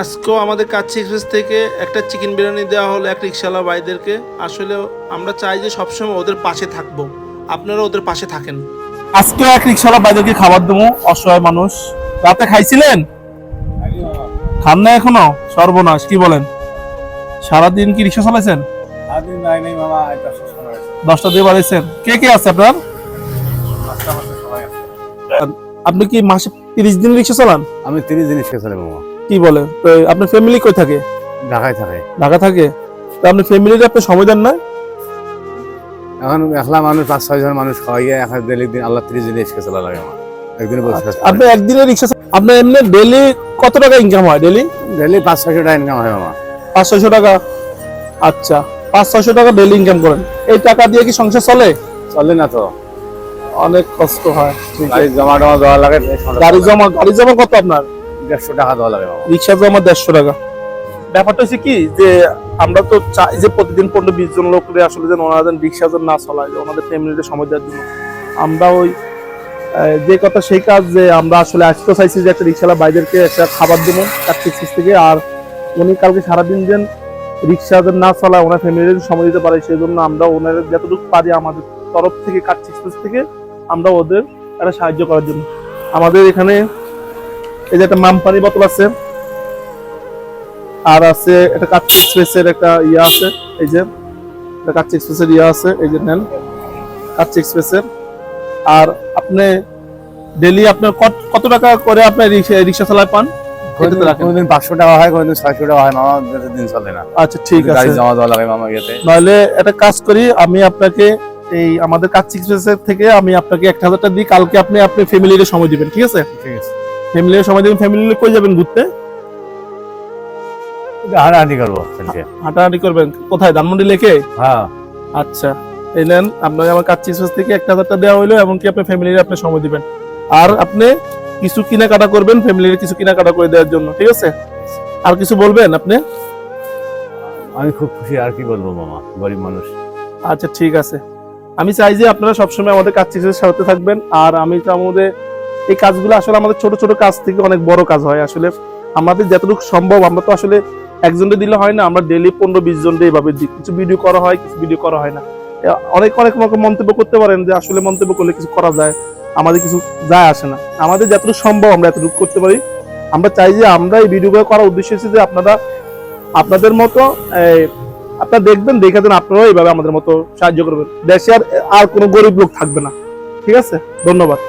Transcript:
আজকেও আমাদের কাছে এক্সপ্রেস থেকে একটা চিকেন বিরিয়ানি দেওয়া হলো এক রিক্সাওয়ালা ভাইদেরকে। আসলে আমরা চাই যে সবসময় ওদের পাশে থাকব। আপনারা ওদের পাশে থাকেন। আজকে এক রিক্সাওয়ালা বাইদেরকে খাবার দেবো অসহায় মানুষ। রাতে খাইছিলেন? খান না এখনও? সর্বনাশ কি বলেন? সারাদিন কি রিক্সা চালাইছেন? দশটা দিয়ে বাড়াইছেন। কে কে আছে আপনার? আছে। আপনি কি মাসে তিরিশ দিন রিক্সা চালান? আমি তিরিশ দিন খেয়েছিলাম মামা। কি বলে? তো আপনার ফ্যামিলি কই থাকে? ঢাকায় থাকে। ঢাকা থাকে? তো আপনি ফ্যামিলির আপনি সময় দেন না এখন একলা মানুষ পাঁচ ছয় জন মানুষ খাওয়াইয়া এখন ডেলি দিন আল্লাহ তিরিশ দিন এসে চলা লাগে আমার। একদিনে আপনি একদিনে রিক্সা আপনার এমনি ডেলি কত টাকা ইনকাম হয় ডেলি ডেলি পাঁচ ছয়শো টাকা ইনকাম হয় মামা পাঁচ ছয়শো টাকা? আচ্ছা পাঁচ ছয়শো টাকা ডেলি ইনকাম করেন। এই টাকা দিয়ে কি সংসার চলে? চলে না তো। অনেক কষ্ট হয় গাড়ি জমা টমা দেওয়া লাগে গাড়ি জমা গাড়ি জমা কত আপনার? দেড়শো টাকা দেওয়া লাগে রিক্সা জমা দেড়শো টাকা। ব্যাপারটা হচ্ছে কি, যে আমরা তো চাই যে প্রতিদিন পনেরো বিশ জন লোকরে আসলে যেন ওনারা যেন রিক্সা যেন না চলায়, যে ওনাদের ফ্যামিলিতে সময় দেওয়ার জন্য। আমরা ওই যে কথা সেই কাজ যে আমরা আসলে আসতে চাইছি যে একটা রিক্সাওয়ালা বাইদেরকে একটা খাবার দেবো কার্তিক থেকে, আর উনি কালকে সারাদিন যেন রিক্সা যেন না চলায়, ওনার ফ্যামিলির সময় দিতে পারে, সেই জন্য আমরা ওনার যতটুকু পারি আমাদের তরফ থেকে কার্তিক থেকে আমরা ওদের একটা সাহায্য করার জন্য। আমাদের এখানে এই যে একটা মামপানি বোতল আছে। আর আছে একটা কাচ্চি এক্সপ্রেসের একটা ইয়ে আছে এই যে একটা কাচ্চি এক্সপ্রেসের ইয়ে আছে এই যে নেন কাচ্চি এক্সপ্রেসের। আর আপনি ডেলি আপনার কত- টাকা করে আপনার রিক্সা চালায় পান? এটাতে পাঁচশো টাকা হয় কোনোদিন ছয়শো টাকা হয় মামা দিন চলে না। আচ্ছা ঠিক গাড়ি আছে। জমা দেওয়া লাগে মামা ইয়েতে। নাহলে একটা কাজ করি আমি আপনাকে এই আমাদের কাচ্চি এক্সপ্রেসের থেকে আমি আপনাকে এক হাজার টাকা দিই কালকে আপনি আপনি ফ্যামিলির সময় দিবেন ঠিক আছে? ঠিক আছে। ফ্যামিলির সময় ফ্যামিলি কই যাবেন ঘুরতে? হাঁটাহাঁটি করব হাঁটাহাঁটি করবেন। কোথায়? ধানমন্ডি লেকে? হ্যাঁ। আচ্ছা এই নেন আপনাকে আমার কাচ্চি থেকে একটা হাজার টাকা দেওয়া হইল এমনকি আপনার ফ্যামিলির আপনি সময় দিবেন। আর আপনি কিছু কেনাকাটা করবেন ফ্যামিলির কিছু কেনাকাটা করে দেওয়ার জন্য ঠিক আছে? আর কিছু বলবেন আপনি? আমি খুব খুশি আর কি বলব মামা গরিব মানুষ। আচ্ছা ঠিক আছে। আমি চাই যে আপনারা সবসময় আমাদের কাজ এক্সপ্রেসের সাথে থাকবেন আর আমি তো আমাদের এই কাজগুলো আসলে আমাদের ছোট ছোট কাজ থেকে অনেক বড় কাজ হয়। আসলে আমাদের যতটুকু সম্ভব, আমরা তো আসলে একজনকে দিলে হয় না, আমরা ডেলি পনেরো বিশ জন এইভাবে দিই কিছু ভিডিও করা হয়, কিছু ভিডিও করা হয় না। অনেক অনেক রকম মন্তব্য করতে পারেন যে আসলে মন্তব্য করলে কিছু করা যায়, আমাদের কিছু যায় আসে না। আমাদের যতটুকু সম্ভব আমরা এতটুকু করতে পারি। আমরা চাই যে আমরা এই ভিডিওগুলো করার উদ্দেশ্য হচ্ছে যে আপনারা, আপনাদের মতো আপনারা দেখবেন, দেখে দেন আপনারাও এইভাবে আমাদের মতো সাহায্য করবেন। দেশে আর আর কোনো গরিব লোক থাকবে না। ঠিক আছে? ধন্যবাদ।